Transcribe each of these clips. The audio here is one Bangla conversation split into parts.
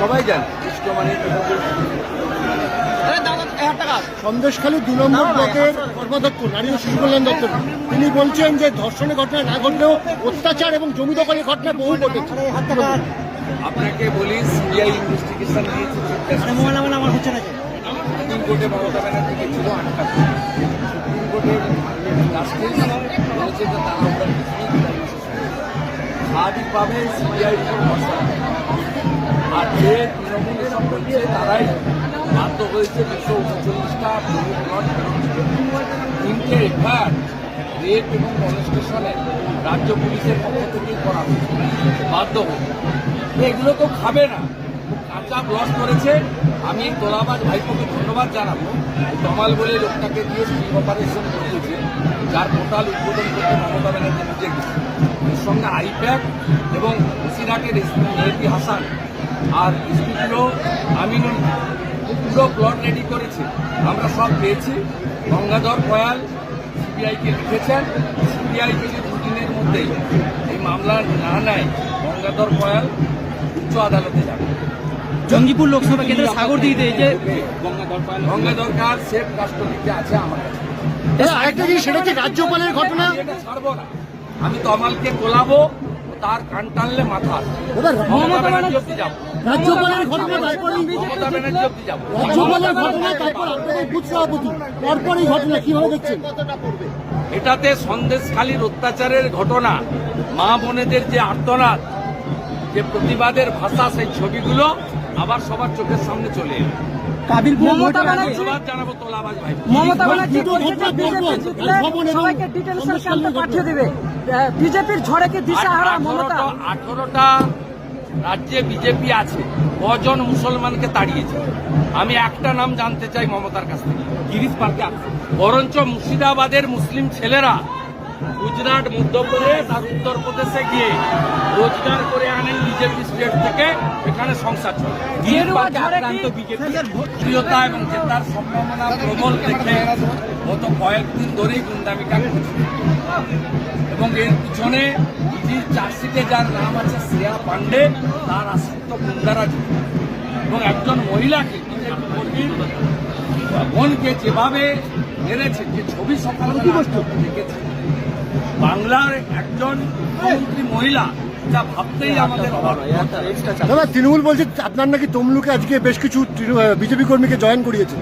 সবাই জানে কৃষ্ণ মানে সন্দেশখালী দু নম্বর ব্লকের কর্মাধ্যক্ষ নারী ও শিশু কল্যাণ দপ্তর। তিনি বলছেন যে ধর্ষণের ঘটনা না ঘটলেও অত্যাচার এবং জমি দখলের ঘটনা বহু ঘটেছে। আপনাকে বলি সিবিআই ইনভেস্টিগেশন নিয়েছে সুপ্রিম কোর্টে মমতা ব্যানার্জি গেছিল আটকা সুপ্রিম কোর্টের বলেছে যে তারা কিছুই স্বাভাবিকভাবে সিবিআই উপর ভরসা রাখে। আর যে তৃণমূল এসব বলছে তারাই বাধ্য হয়েছে দুশো উনচল্লিশটা তিনটে এফআইআর রেপ এবং মনস্টেশনে রাজ্য পুলিশের পক্ষ থেকেই করা হয়েছে। বাধ্য হয়ে। এগুলো তো খাবে না। কাঁচা ব্লস করেছে। আমি তোলাবাজ ভাইপোকে ধন্যবাদ জানাব। তমাল বলে লোকটাকে দিয়ে স্টিং অপারেশন করিয়েছে, যার পোর্টাল উদ্বোধন করতে মমতা ব্যানার্জি নিজে গেছে এর সঙ্গে আইপ্যাক এবং বসিরহাটের এসপি হাসান আর এসপিগুলো আমি পুরো প্লট রেডি করেছে। আমরা সব পেয়েছি। গঙ্গাধর কয়াল সিবিআইকে লিখেছেন। সিবিআই যদি দুদিনের মধ্যেই এই মামলা না নেয় গঙ্গাধর কয়াল উচ্চ আদালতে যাবে। জঙ্গিপুর লোকসভা কেন্দ্রের সাগরদিঘিতে এই যে গঙ্গাধর কার সেফ কাস্টডিতে আছে আমার কাছে। আরেকটা জিনিস সেটা হচ্ছে রাজ্যপালের ঘটনা। ছাড়বো না। আমি তমালকে গোলাবো তার কান টানলে মাথা। আসবে। মমতা ব্যানার্জি অব্দি রাজ্যপালের ঘটনা তারপরে মমতা ব্যানার্জি অব্দি যাব। রাজ্যপালের ঘটনা তারপর আপনাদের বুথ সভাপতি তারপর এই ঘটনা কীভাবে দেখছেন? এটাতে সন্দেশখালীর অত্যাচারের ঘটনা মা বোনেদের যে আর্তনাদ যে প্রতিবাদের ভাষা সেই ছবিগুলো আবার সবার চোখের সামনে চলে এলো। কাবিলপুর মমতা ব্যানার্জি- মমতা ব্যানার্জি সবাইকে ডিটেনশন সন্দেশখালী ক্যাম্পে পাঠিয়ে দেবে। বিজেপির ঝড়ে কি দিশাহারা মমতা। আঠারোটা আঠারোটা রাজ্যে বিজেপি আছে কজন মুসলমানকে তাড়িয়েছে? আমি একটা নাম জানতে চাই মমতার কাছ থেকে। গিরিশ পার্কে বরঞ্চ মুর্শিদাবাদের মুসলিম ছেলেরা গুজরাট মধ্যপ্রদেশ আর উত্তরপ্রদেশে গিয়ে রোজগার করে আনেন বিজেপি স্টেট থেকে এখানে সংসার চলে। প্রিয়তা এবং জেতার সম্ভাবনা প্রবল দেখে গত কয়েকদিন ধরেই গুন্ডামিটা করছে। এবং এর পিছনে ইডির চার্জশিটে যার নাম আছে শ্রেয়া পান্ডে তার আশ্রিত গুন্ডারা। এবং একজন মহিলাকে বোনকে যেভাবে মেরেছে যে ছবি সকালে দেখেছে বাংলার একজন মুখ্যমন্ত্রী মহিলা যা ভাবতেই আমাদের দাদা তৃণমূল বলছে আপনার নাকি তমলুকে আজকে বেশ কিছু বিজেপি কর্মীকে জয়েন করিয়েছে।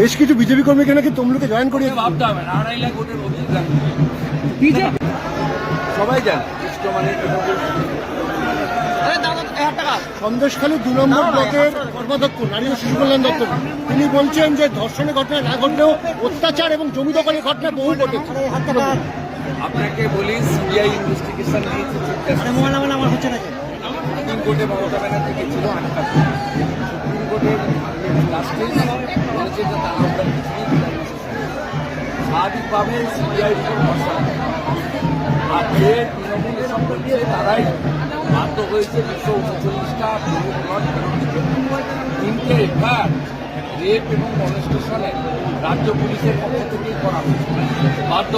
বেশ কিছু বিজেপি কর্মীকে নাকি তমলুকে জয়েন করিয়েছে। ভাবতে হবে না আড়াই লাখ ভোটের অভিযোগ সবাই জানে মানে সন্দেশখালী দু নম্বর ব্লকের কর্মাধ্যক্ষ নারী ও শিশু কল্যাণ দপ্তর। তিনি বলছেন যে ধর্ষণের ঘটনা না ঘটলেও অত্যাচার এবং জমি দখলের ঘটনা বহু ঘটেছে আপনাকে বলি সিবিআই ইনভেস্টিগেশন নিয়েছে সুপ্রিম কোর্টে মমতা ব্যানার্জি গেছিল আটকা সুপ্রিম কোর্টের জাস্টিস বলেছে যে তারা কিছুই স্বাভাবিকভাবে সিবিআই ভরসা। আর যে তৃণমূল এসব তারাই বাধ্য হয়েছে দুশো উনচল্লিশটা তিনটে এফআইআর রেপ এবং মনস্টেশনে রাজ্য পুলিশের পক্ষ থেকেই করা বাধ্য